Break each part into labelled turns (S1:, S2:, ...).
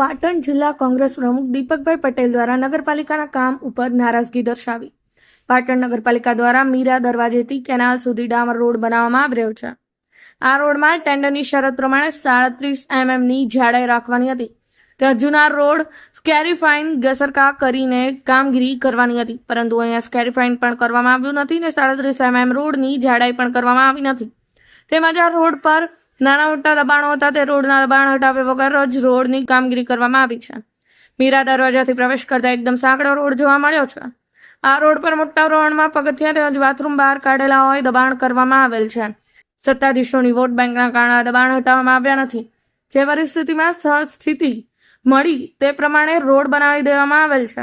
S1: પાટણ જિલ્લા કોંગ્રેસ પ્રમુખ દીપકભાઈ પટેલ દ્વારા નગરપાલિકાના કામ ઉપર નારાજગી દર્શાવી. પાટણ નગરપાલિકા દ્વારા મીરા દરવાજેથી કેનાલ સુધી ડામર રોડ બનાવવામાં આવી રહ્યો છે. આ રોડમાં ટેન્ડરની શરત પ્રમાણે સાડત્રીસ એમએમની જાડાઈ રાખવાની હતી. ત્યાં જૂના રોડ સ્કેરીફાઈન ગસરકા કરીને કામગીરી કરવાની હતી, પરંતુ અહીંયા સ્કેરીફાઈન પણ કરવામાં આવ્યું નથી ને સાડત્રીસ એમએમ રોડની જાડાઈ પણ કરવામાં આવી નથી. તેમજ આ રોડ પર નાના મોટા દબાણો હતા તે રોડના દબાણ હટાવ્યા વગર જ રોડની કામગીરી કરવામાં આવી છે. મીરા દરવાજાથી પ્રવેશ કરતા એકદમ સાંકડો રોડ જોવા મળ્યો છે. આ રોડ પર મોટા પ્રમાણમાં પગથિયા તેમજ બાથરૂમ બહાર કાઢેલા હોય દબાણ કરવામાં આવેલ છે. સત્તાધીશોની વોટ બેંકના કારણે દબાણ હટાવવામાં આવ્યા નથી. જે પરિસ્થિતિમાં સ્થિતિ મળી તે પ્રમાણે રોડ બનાવી દેવામાં આવેલ છે.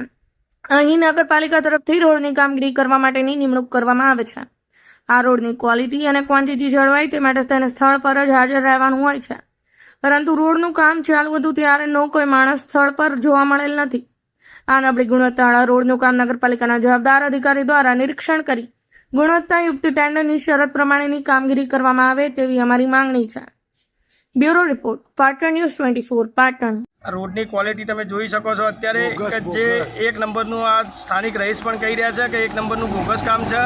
S1: અહીં નગરપાલિકા તરફથી રોડની કામગીરી કરવા માટેની નિમણૂક કરવામાં આવે છે. આ રોડની ક્વોલિટી અને ક્વોન્ટિટી જળવાય તે માટે તેને સ્થળ પર જ હાજર રહેવાનું હોય છે. પરંતુ રોડનું કામ ચાલુ હતું ત્યારે નો કોઈ માણસ સ્થળ પર જોવા મળેલ નથી. આ નબળી ગુણવત્તાવાળા રોડનું કામ નગરપાલિકાના જવાબદાર અધિકારી દ્વારા નિરીક્ષણ કરી ગુણવત્તાયુક્ત ટેન્ડરની શરત પ્રમાણેની કામગીરી કરવામાં આવે તેવી અમારી માંગણી છે. Bureau report Patan news twenty four Patan.
S2: રોડની ક્વોલિટી તમે જોઈ શકો છો. અત્યારે કે જે એક નંબરનું આ સ્થાનિક રહીશ પણ કહી રહ્યા છે કે એક નંબરનું બોગસ કામ છે.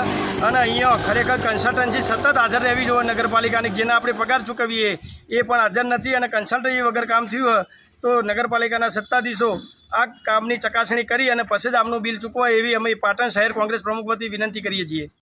S2: અને અહીંયા ખરેખર કન્સલ્ટન્સી સતત હાજર રહેવી જોઈએ નગરપાલિકાની જેને આપણે પગાર ચૂકવીએ એ પણ હાજર નથી. અને કન્સલ્ટન્સી વગર કામ થયું હોય તો નગરપાલિકાના સત્તાધીશો આ કામની ચકાસણી કરી અને પછી જ આમનું બિલ ચૂકવાય એવી અમે પાટણ શહેર કોંગ્રેસ પ્રમુખ વતી વિનંતી કરીએ છીએ.